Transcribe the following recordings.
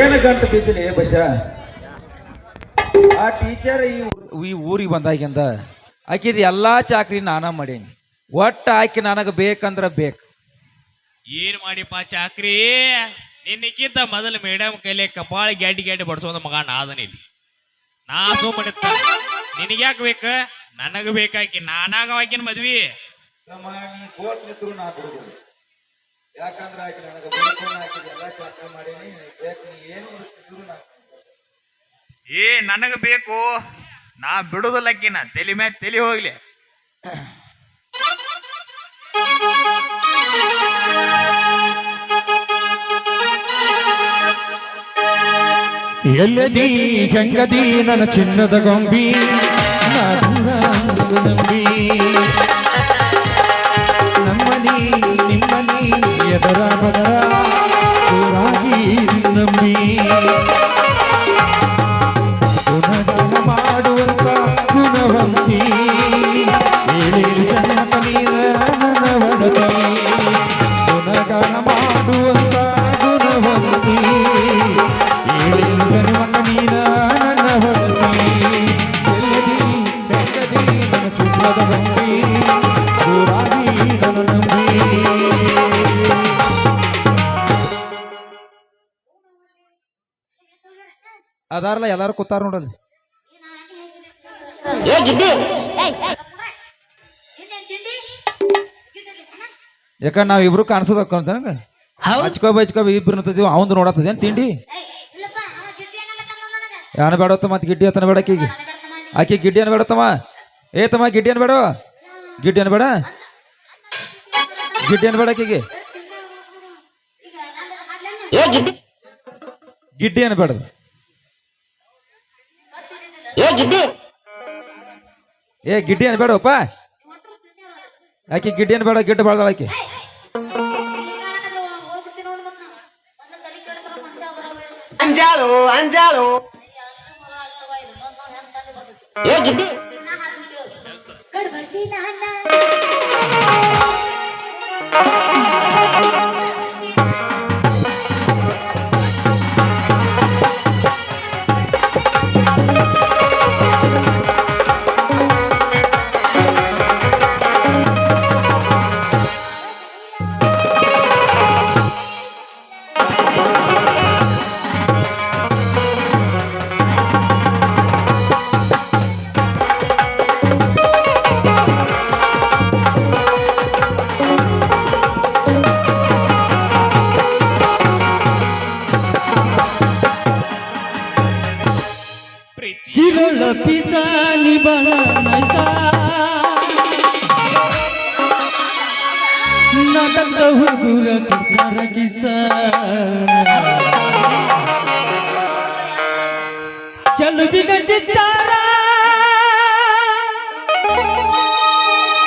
ಏನು ಗಂಟು ಬಿದ್ದೀನಿ ಬಸ ಆ ಟೀಚರ್ ಈ ಈ ಊರಿಗೆ ಬಂದಾಗಿಂದ ಆಕಿದ ಎಲ್ಲಾ ಚಾಕ್ರಿ ನಾನ ಮಾಡೀನಿ. ಒಟ್ಟ ಆಕೆ ನನಗೆ ಬೇಕಂದ್ರ ಬೇಕು. ಏನ್ ಮಾಡಿಪ್ಪ ಚಾಕ್ರಿ? ನಿನ್ನಕ್ಕಿಂತ ಮೊದಲು ಮೇಡಮ್ ಕೈಲಿ ಕಪಾಳ ಗ್ಯಾಡಿ ಗ್ಯಾಡಿ ಬಡ್ಸೋದ ಮಗ ನಾದನ ಇಲ್ಲಿ. ನಾ ಸುಮ್ಮನಿತ್ತ ನಿನಗ್ಯಾಕೆ ಬೇಕ? ನನಗ ಬೇಕಾಕಿ. ನಾನಾಗ ಆಕಿನ ಮದ್ವಿ. ಯಾಕಂದ್ರೆ ಆಕೆ ನನಗೆ ಬೇಕು ಆಕಿದ ಎಲ್ಲಾ ಚಾತ್ರ ಮಾಡೀನಿ ಬೇಕು ನೀ ಏನು ವೃತ್ತಿಸಿದ್ರು ಏ ನನಗ ಬೇಕು. ನಾ ಬಿಡುದಿಲ್ಲ ತಲೆ ತಲಿ ತಲೆ ತಲಿ ಹೋಗ್ಲಿ. ಎಲ್ಲದಿ ಹೆಂಗದಿ ನನ್ನ ಚಿನ್ನದ ಗೊಂಬಿ ನಂಬಿ. ಎದರ ಅದಾರಲ್ಲ ಎಲ್ಲಾರು ಕೂತಾರ ನೋಡಲ್ಲಿ. ಯಾಕಂದ್ರೆ ನಾವ್ ಇಬ್ರು ಕಾಣಿಸೋದ ನಂಗ ಹಚ್ಕೋ ಬಚ್ಕೋ ಇಬ್ರು ನಿಂತಿದೀವಿ ಅವಂದು ನೋಡತ್ತದೇನ್ ತಿಂಡಿ? ಯಾನ ಬೇಡತ್ತ ಮತ್ತೆ ಗಿಡ್ಡಿ ಅತ್ತನ ಬೇಡ ಆಕಿಗೆ ಆಕಿ ಗಿಡ್ಡಿ ಅನ್ ಬೇಡತ್ತಮ್ಮ ಏ ತಮ್ಮ ಗಿಡ್ಡಿ ಅನ್ ಬೇಡ. ಗಿಡ್ಡಿ ಅನ್ ಬೇಡ. ಗಿಡ್ಡಿ ಅನ್ ಬೇಡ ಆಕಿಗೆ ಗಿಡ್ಡಿ ಏನ್ ಅನ್ ಬೇಡ ಗಿಡ್ಡಿ. ಏ ಗಿಡ್ಡಿ ಅನ್ ಬೇಡಪ್ಪ ಆಕಿ ಗಿಡ್ಡಿ ಅನ್ ಬೇಡ ಗಿಡ್ಡ ಬಾಳ್ದಾಳ ಆಕಿ. ಅಂಜಾಳು ಅಂಜಾಳು. ಏ ಗಿಡ್ಡಿ. ಪ್ರೀತಿ ಪಿಸಾಲಿ ಬಳ ನೈಸ ನಾಟಕ ಹುಡುಗರ ಕುಕ್ಕರ ಕಿಸ ಚಲುವಿನ ಚಿತ್ತಾರ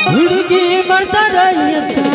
ಹುಡುಗಿ ಮಾಡ್ತಾರ ಎತ್ತಾರ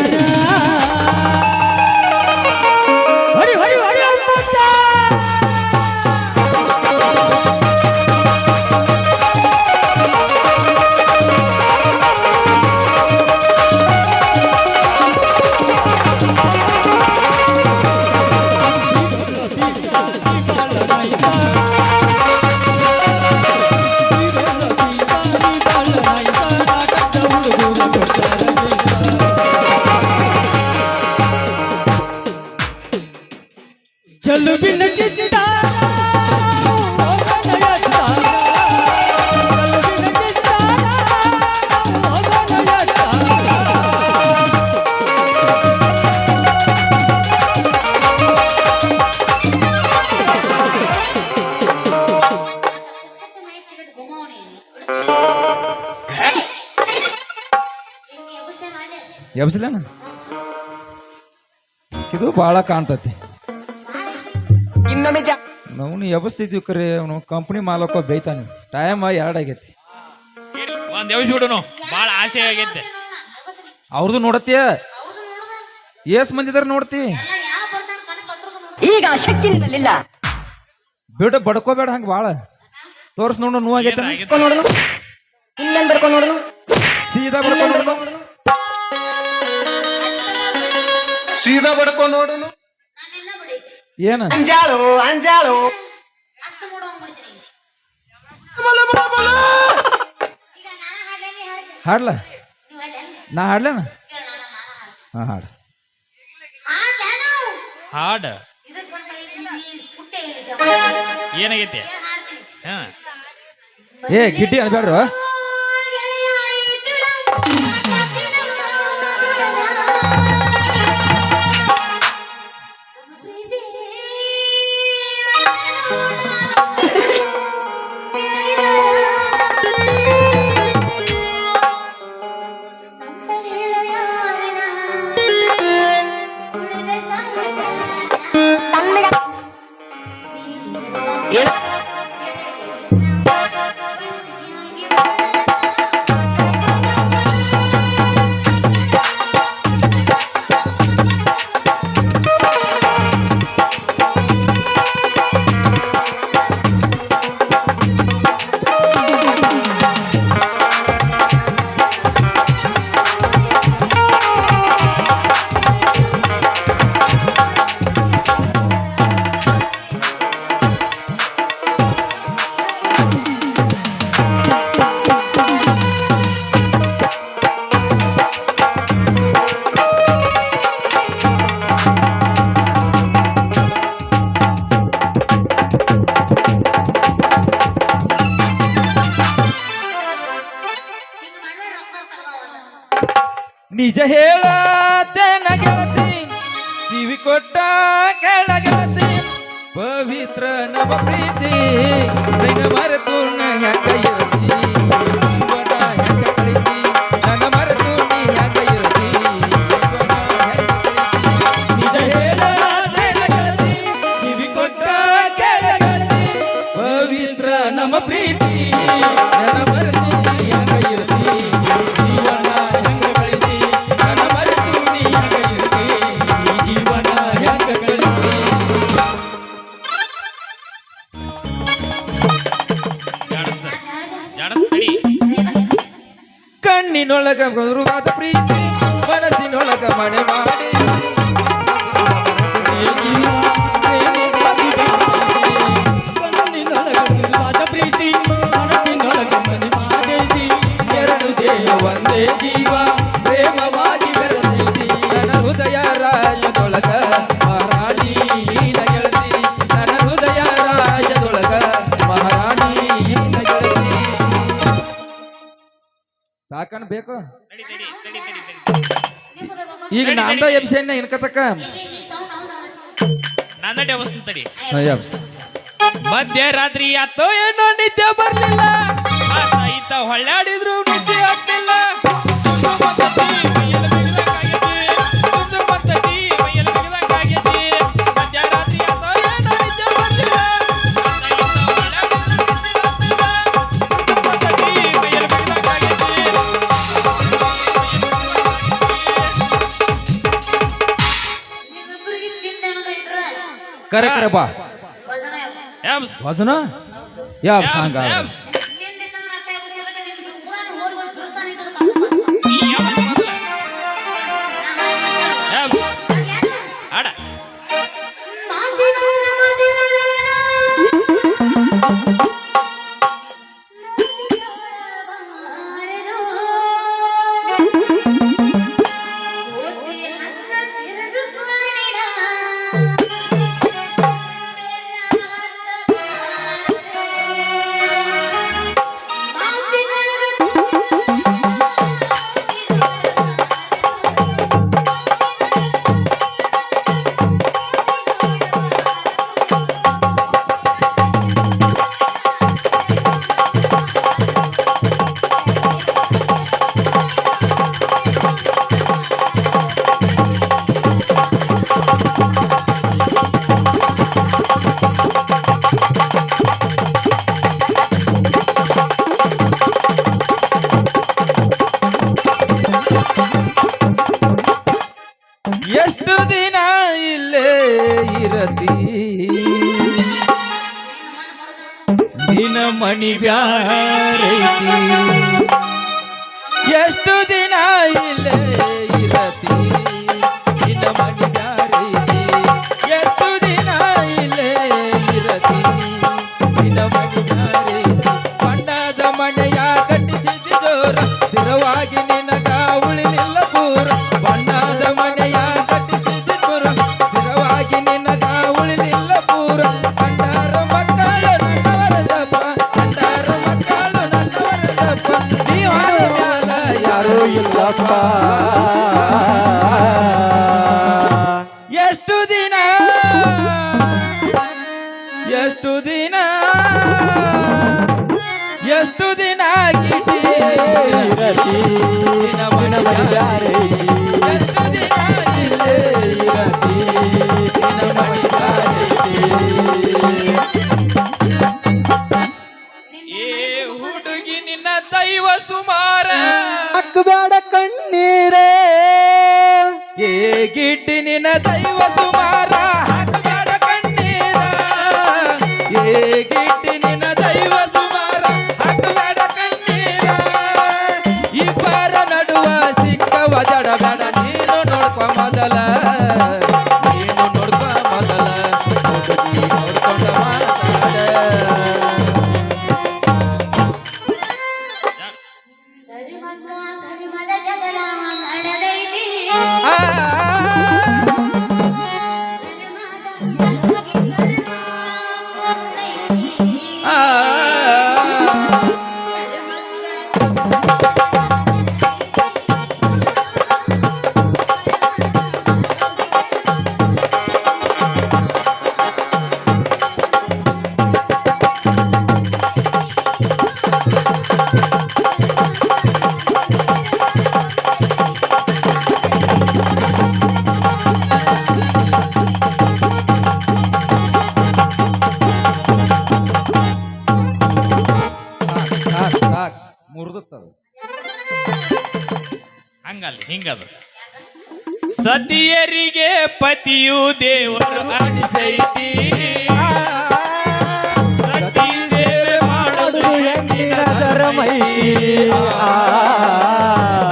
ಎಬ್ಸಲೇನ? ಇದು ಭಾಳ ಕಾಣ್ತತಿ. ನಾವು ಎಬ್ಸ್ತಿದ್ವಿ ಕರೆ ಅವನು ಕಂಪ್ನಿ ಮಾಲಕ ಬೈತಾನೆ. ಟೈಮ್ ಎರಡಾಗೈತಿ ಒಂದ್ ಎವ್ಸ್ ಬಿಡುನು. ಬಾಳ ಆಸೆ ಆಗೈತೆ. ಅವ್ರದ್ದು ನೋಡತ್ತೀಯ? ಏಸ್ ಮಂದಿದಾರ ನೋಡ್ತಿ. ಈಗ ಶಕ್ತಿ ನಿನ್ನಲ್ಲಿಲ್ಲ ಬಿಡು ಬಡ್ಕೋಬೇಡ ಹಂಗ ಭಾಳ ತೋರ್ಸ್ ನೋಡು ನೋವಾಗೈತೆ ಇನ್ನೇನ್ ಬರ್ಕೊಂಡು ನೋಡನು ಸೀದಾ ಬಡ್ಕೊ ನೋಡು ಸೀದಾ ಬಡ್ಕೊ ನೋಡುನು? ಏನ? ಅಂಜಾಳು ಅಂಜಾಳು. ಹಾಡ್ಲ? ನಾ ಹಾಡ್ಲೇನ? ಹಾಡ ಹಾಡು. ಹಾಡ? ಏನಾಗೈತಿ? ಹಾ. ಏ ಗಿಟ್ಟಿ ಅನ್ಬೇಡ್ರು ನಿಜ ಹೇಳತೇನ ಗೆಳತಿ ಕಿವಿ ಕೊಟ್ಟ ಕೇಳ ಪವಿತ್ರ ನವ ಪ್ರೀತಿ ಮರೆತು ನನ್ನ ಕೈ ಕಣ್ಣಿನೊಳಗ ಗುರುವಾದ ಪ್ರೀತಿ ಮನಸ್ಸಿನೊಳಗ ಮನೆ ಮಾಡಿ ಬೇಕು? ಈಗ ನಾಂದ ಎಬ್ಸೇನ ಇನ್ಕತಕ್ಕ ನಾನ ತಡಿ. ಮಧ್ಯರಾತ್ರಿ ಆತೋ ಏನೋ ನಿದ್ದೆ ಬರ್ಲಿಲ್ಲ. ಕರೆ ಕರೆ ಬಾ. ಯಾಬ್ಸ್ ವಜನ ಯಾಬ್ಸ್ ಏ ಸತಿಯರಿಗೆ ಪತಿಯು ದೇವರು ಅನಿಸೈತಿ. ಸತಿ ಸೇವೆ ಮಾಡೋದು ಹೆಣ್ಣಿನ ಧರ್ಮೈತಿ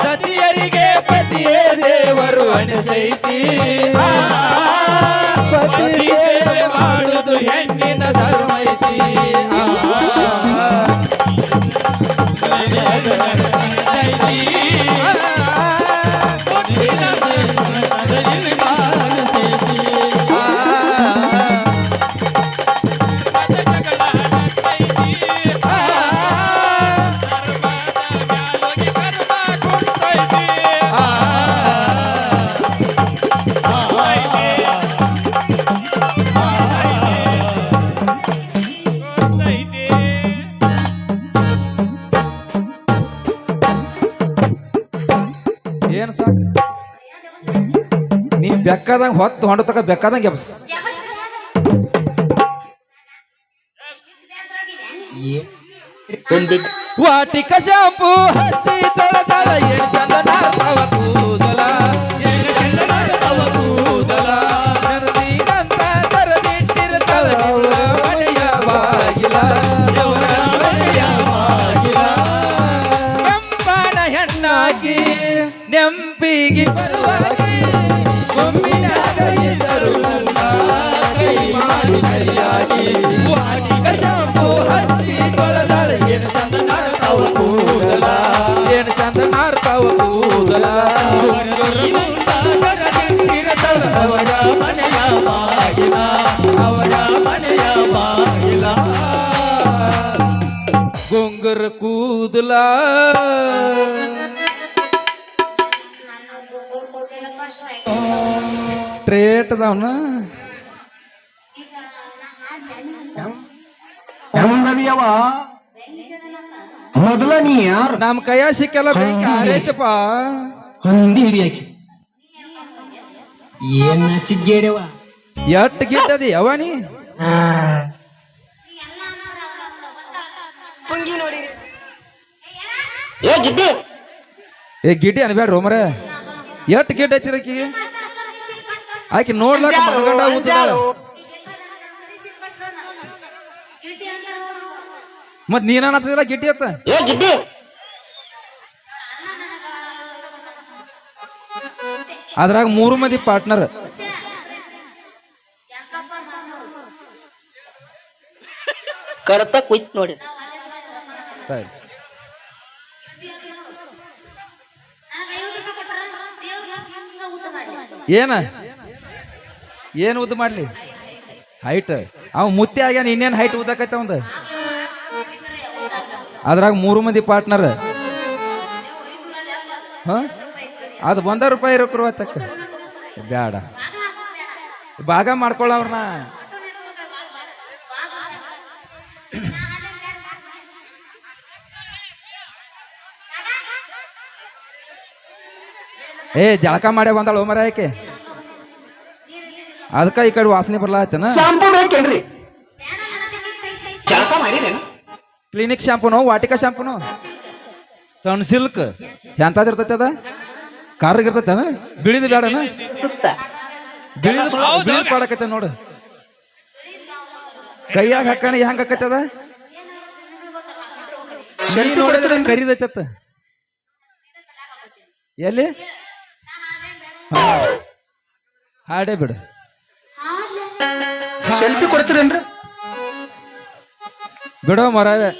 ಸತಿಯರಿಗೆ ಪತಿಯೇ ದೇವರು ಅನಿಸೈತಿ. ಪತಿ ಸೇವೆ ಮಾಡುವುದು ಹೆಣ್ಣಿನ ಧರ್ಮ ನೀ ಬೆಕ್ಕದಂಗ ಹೊತ್ತು ಹೊಂಡತಕ ಬೆಕ್ಕದಂಗ ಎಬ್ಸ್. ವಾಟಿಕ ಶಾಪು ಹಚ್ಚಿ ತೊಳೆದಳ ಏನ್ ಚಂದನ ನಾರ್ತಾವ ಮನೆಯ ಬಾಗಿಲ ಅವರ ಮನೆಯ ಬಾಗಿಲ. ಗೊಂಗರ ಕೂದಲ. ಟ್ರೇಟ್ ಅದಾವನ ಹೆಂಗದಿಯವ ಮೊದಲ ನೀ ಯಾರು? ನಮ್ಮ ಕೈಯ ಸಿಕ್ಕಲ್ಲ ಬೆಂಕಿ ಆರೈತಪ್ಪ ಹಂದಿ ಹಿಡಿಯಾಕಿ. ಏನ್ ಚಿಗ್ಗೇರವ ಎಟ್ ಗಿಟ್ಟದಿ ಯಾವ ನೀ? ಏ ಗಿಡ್ಡಿ. ಏ ಗಿಡ್ಡಿ ಅನ್ಬೇಡ್ರಿ ಮರ ಎಟ್ ಗಿಡ್ಡ ಐತಿರ ಆಕಿಗೆ ಆಕಿ ನೋಡ್ಲಾಕ ಮನಗಂಡ ಊದಿದಾಳ ಮತ್ ನೀನತ್ತಿಲ್ಲ ಗಿಡ್ಡಿ ಅತ್ತ ಏ ಗಿಡ್ಡಿ. ಅದ್ರಾಗ ಮೂರು ಮಂದಿ ಪಾರ್ಟ್ನರ್. ಕರ್ತ ಕುಯ್ತ್ ನೋಡಿ. ಏನ? ಏನ್ ಉದ್ದ ಮಾಡ್ಲಿ? ಹೈಟ್ ಅವ ಮುತ್ತಿ ಆಗ್ಯಾನ ಇನ್ನೇನ್ ಹೈಟ್ ಉದ್ದಕೈತ ಅವಂದ? ಅದ್ರಾಗ ಮೂರು ಮಂದಿ ಪಾರ್ಟ್ನರ್. ಹ? ಅದು ಒಂದ ರೂಪಾಯಿ ಇರೋಕ್ರವತ್ತಕ್ಕ ಬೇಡ ಭಾಗ ಮಾಡ್ಕೊಳ್ಳವ್ರನ್ನ ಏ ಜಳಕ ಮಾಡ್ಯ ಬಂದಾಳ ಮರ ಯಾಕೆ ಅದಕ್ಕ ಈ ಕಡೆ ವಾಸನೆ ಬರ್ಲಾತನ? ಕ್ಲಿನಿಕ್ ಶಾಂಪೂನು ವಾಟಿಕಾ ಶಾಂಪೂನು ಸಣ್ಣ ಸಿಲ್ಕ್ ಎಂತದಿರ್ತೈತೆ ಇರ್ತೈತಿ ಅದ? ಕಾರ್ಗ್ ಇರ್ತೈತನ? ಬಿಳಿದ ಬೇಡನ ಸುತ್ತ. ಬಿಳಿದ ಬಿಳಿದ ಪಾಡಕೈತೆ ನೋಡು. ಕೈಯಾಗ ಹಾಕಣ ಹೆಂಗ ಆಕೈತೆ ಅದ? Selfie ನೋಡಿದ್ರೆ? ಕರಿದೈತತ್ತ. ಎಲ್ಲಿ. ಹಾಡೇ ಬಿಡು. ಸೆಲ್ಫಿ ಕೊಡ್ತೀರೇನ್ರಿ? ಬಿಡೋ ಮರವೇ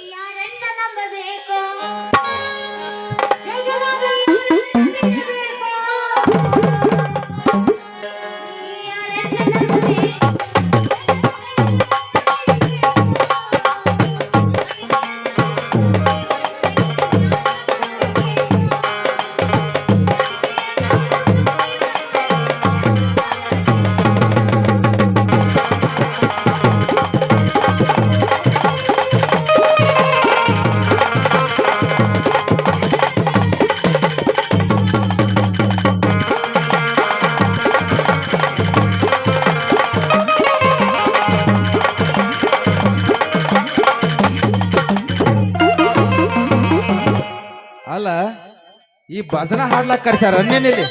ಈ ಭಜನ ಹಾಡ್ಲಕ್ ಕರ್ಸ್ಯಾರ ಅನ್ನೇನಿಲ್ಲಿ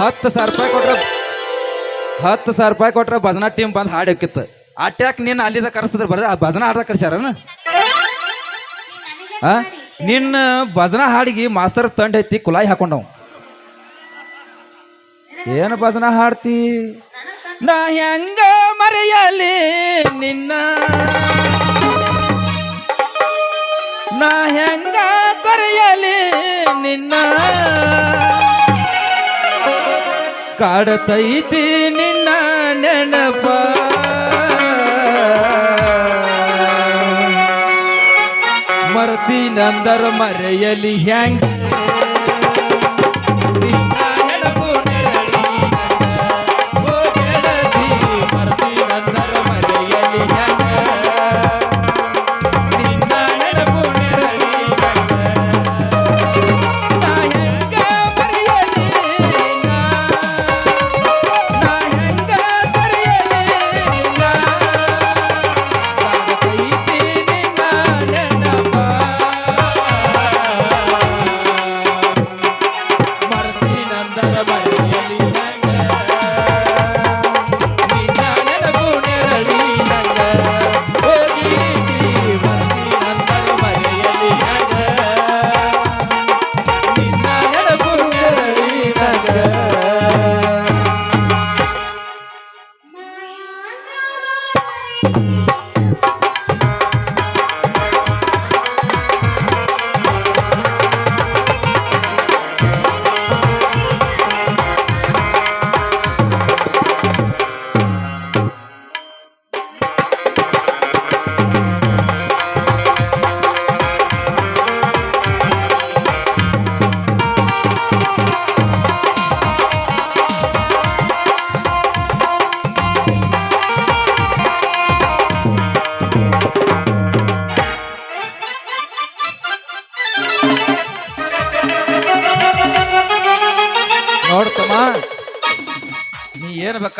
ಹತ್ತು ಸಾವಿರ ರೂಪಾಯಿ ಕೊಟ್ರ, ಹತ್ತು ಸಾವಿರ ರೂಪಾಯಿ ಕೊಟ್ರ ಭಜನಾ ಟೀಮ್ ಬಂದು ಹಾಡ್ ಅಟ್ಯಾಕ್ ನಿನ್ನ ಅಲ್ಲಿದ ಕರೆಸಿದ್ರೆ ಬರ್ದ, ಆ ಭಜನಾ ಹಾಡ್ಲಕ್ ಕರ್ಸ್ಯಾರನ? ಆ? ನಿನ್ನ ಭಜನಾ ಹಾಡಿಗೆ ಮಾಸ್ತರ್ ತಂಡ ಐತಿ, ಕುಲಾಯಿ ಹಾಕೊಂಡವ್. ಏನು ಭಜನಾ ಹಾಡ್ತಿ? ನಾ ಹೆಂಗ ಮರೆಯಲಿ ನಿನ್ನ? ನಾ ಹೆಂಗ ಕರೆಯಲಿ ನಿನ್ನ? ಕಾಡತೈತಿ ನಿನ್ನ ನೆನಪ. ಮರ್ತೀನಂದರ ಮರೆಯಲಿ ಹೆಂಗ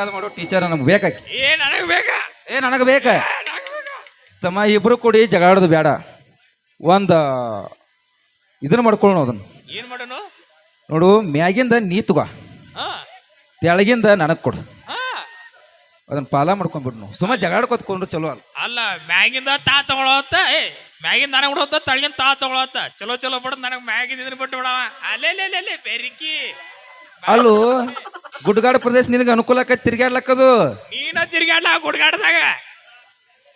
ಬೇಕಾದ ಮಾಡು ಟೀಚರ್ ನಮ್ಗೆ ಬೇಕಾಕಿ ಏ ನನಗೆ ಬೇಕ? ಏ ನನಗೆ ಬೇಕ? ತಮ್ಮ ಇಬ್ರು ಕೂಡಿ ಜಗಾಡೋದು ಬೇಡ. ಒಂದು ಇದನ್ನ ಮಾಡ್ಕೊಳ್ಳೋಣ ಅದನ್ನ. ಏನು ಮಾಡೋಣ ನೋಡು ಮ್ಯಾಗಿಂದ ನೀ ತಗೋ. ಹಾ. ತೆಳಗಿಂದ ನನಗೆ ಕೊಡು. ಅದನ್ನ ಪಾಲ ಮಾಡ್ಕೊಂಡ್ಬಿಡ್ನು ಸುಮ್ಮ ಜಗಾಡ್ಕೊತ್ಕೊಂಡ್ರು ಚಲೋ ಅಲ್ಲ. ಅಲ್ಲ ಮ್ಯಾಗಿಂದ ತಾ ತಗೊಳತ್ತ ಏ ಮ್ಯಾಗಿಂದ ನನಗೆ ಬಿಡೋತ್ತ ತಳಗಿಂದ ತಾ ತಗೊಳತ್ತ ಚಲೋ ಚಲೋ ಬಿಡೋದು ನನಗೆ ಮ್ಯಾಗಿಂದ ಇದ್ರ ಬಿಟ್ಟು ಬಿಡವ. ಅಲ್ಲೇ ಅಲ್ಲೇ ಬೆರಿಕಿ. ಅಲ್ಲೂ ಗುಡ್ಗಾಡ ಪ್ರದೇಶ ನಿನಗೆ ಅನುಕೂಲ ಆಕೈತಿ ತಿರ್ಗಾಡ್ಲಕ್ಕದು ನೀನ ತಿರ್ಗಾಡ್ಲ ಗುಡ್ಗಾಡ್ದಾಗ?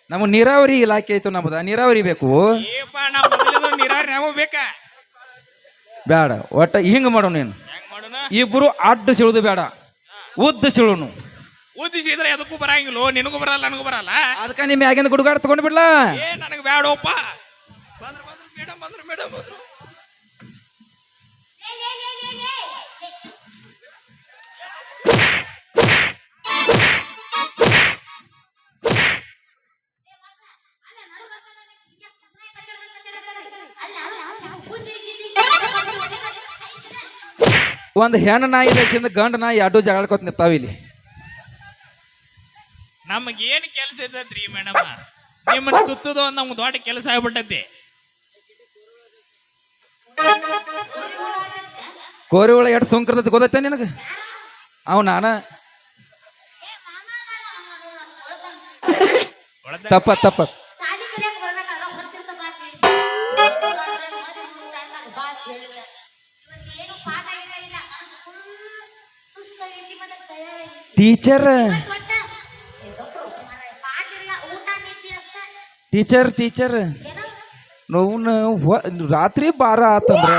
ನಮ್ಮ ನೀರಾವರಿ ಇಲಾಖೆ ಐತು ನಮ್ದ ನೀರಾವರಿ ಬೇಕು. ಏಪ ನಾ ನೀರಾವರಿ ನಮಗ್ ಬೇಕಾ. ಬೇಡ ಒಟ್ಟ ಹಿಂಗ ಮಾಡು ನೀನು. ಹೆಂಗ್ ಮಾಡೋಣ ಇಬ್ರು ಅಡ್ಡ ಸಿಳುದು ಬೇಡ ಉದ್ದ ಸಿಳುನು. ಉದ್ದಿಸಿದ್ರೆ ಅದಕ್ಕೂ ಬರಂಗಿಲ್ಲೋ? ನಿನಗೂ ಬರಲ್ಲ ನನಗೂ ಬರಲ್ಲ? ಅದಕ್ಕೆ ನಿಮ್ಮ ಮ್ಯಾಗಿಂದ ಗುಡ್ಗಾಡ ತಗೊಂಡ್ ಬಿಡ್ಲಾ? ಏ ನನಗೆ ಬೇಡಪ್ಪ ಬಂದ್ರು ಬಂದ್ರು ಮೇಡಮ್ ಬಂದ್ರು ಮೇಡಮ್ ಬಂದ್ರು. ಒಂದ್ ಹೆಣ್ಣು ನಾಯಿ ದೇಶದಿಂದ ಗಂಡ ನಾಯಿ ಎರಡು ಜಗಳಕೋತ ನಿಂತಾವ ಇಲ್ಲಿ. ನಮಗೇನ್ ಕೆಲಸ ಇದ್ದತ್ರಿ ಮೇಡಮ್? ನಿಮ್ಮನ್ನ ಸುತ್ತದೋ ಒಂದ್ ನಮ್ಗೆ ದೊಡ್ಡ ಕೆಲಸ ಆಗ್ಬಿಟ್ಟೈತಿ. ಕೋರಿ ಒಳಗೆ ಎರಡು ಸುಂಕರ್ತೈತಿ ಗೊತ್ತೈತೆ ನಿನಗೆ? ಅವ್ ನಾನ. ತಪ್ಪ ತಪ್ಪ. ಅಷ್ಟೇ ಟೀಚರ್ ಟೀಚರ್ ನೋವು ರಾತ್ರಿ ಬಾರ ಆತಂದ್ರ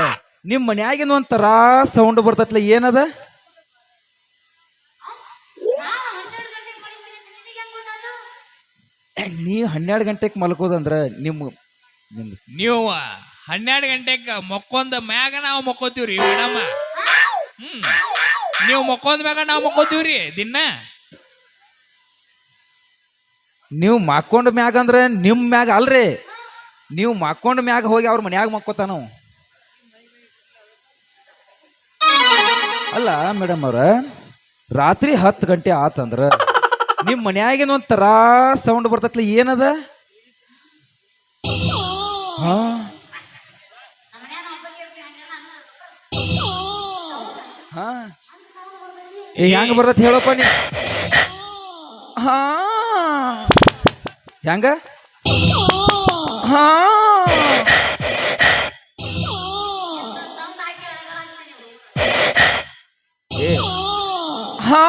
ನಿಮ್ಮ ಮನ್ಯಾಗಿನ ಒಂಥರ ಸೌಂಡ್ ಬರ್ತೈತ್ಲ, ಏನದ? ನಾ ಹನ್ನೆರಡು ಗಂಟೆಗೆ ಮಲ್ಕೋದಂದ್ರ ನಿಮ್ಮ ನಿಮ್ ನೀವು ಹನ್ನೆರಡು ಗಂಟೆಗೆ ಮಕ್ಕೊಂದ ಮ್ಯಾಗ ನಾವು ಮಕ್ಕೋತೀವ್ರಿ, ಮೇಡಮ್. ಹ್ಮ್. ನೀವು ಮಕ್ಕೊಂದ ಮ್ಯಾಗ ನಾವು ಮಕ್ಕೋತೀವ್ರಿ ದಿನ. ನೀವು ಮಾಕೊಂಡ ಮ್ಯಾಗ ಅಂದ್ರೆ ನಿಮ್ ಮ್ಯಾಗ ಅಲ್ರಿ. ನೀವು ಮಾಕೊಂಡ ಮ್ಯಾಗ ಹೋಗಿ ಅವ್ರ ಮನ್ಯಾಗ ಮಕ್ಕೋತಾನು. ಅಲ್ಲ ಮೇಡಮ್ ಅವ್ರ, ರಾತ್ರಿ ಹತ್ತು ಗಂಟೆ ಆತಂದ್ರ ನಿಮ್ ಮನ್ಯಾಗಿನ ಒಂಥರ ಸೌಂಡ್ ಬರ್ತೈತ್ಲ, ಏನದ? ಹಾ. ಹಾ. ಹೆಂಗ ಬರ್ತೈತಿ ಹೇಳಪ್ಪ ನೀ? ಹಾ. ಹೆಂಗ? ಹಾ. ಹಾ.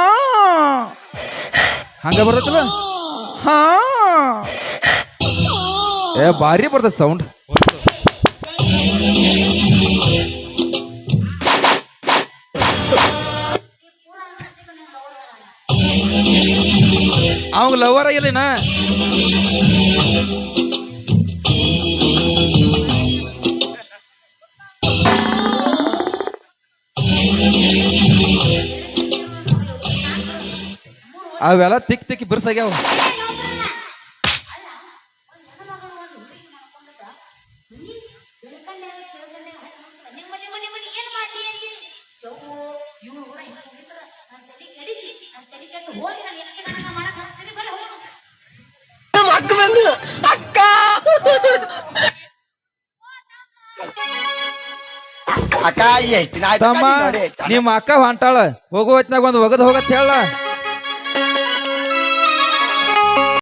ಹಂಗ ಬರ್ತೈತಲ್ಲ? ಹಾ. ಏ, ಭಾರಿ ಬರ್ತೈತಿ ಸೌಂಡ್ ಅವಾಗ ಲವರ್ ಆಗಿಲ್ಲ ಅವೆಲ್ಲ ತಿಕ್ ತಿಕ್ಕಿ ಬಿರ್ಸಾಗ್ಯಾವ. ಆಯ್ತು ತಮ್ಮ ನೋಡಿ ನಿಮ್ಮ ಅಕ್ಕ ಹೊಂಟಾಳ. ಹೋಗೋ ಹೊತ್ನಾಗ ಒಂದು ಒಗದ್ ಹೋಗತ್ ಹೇಳ.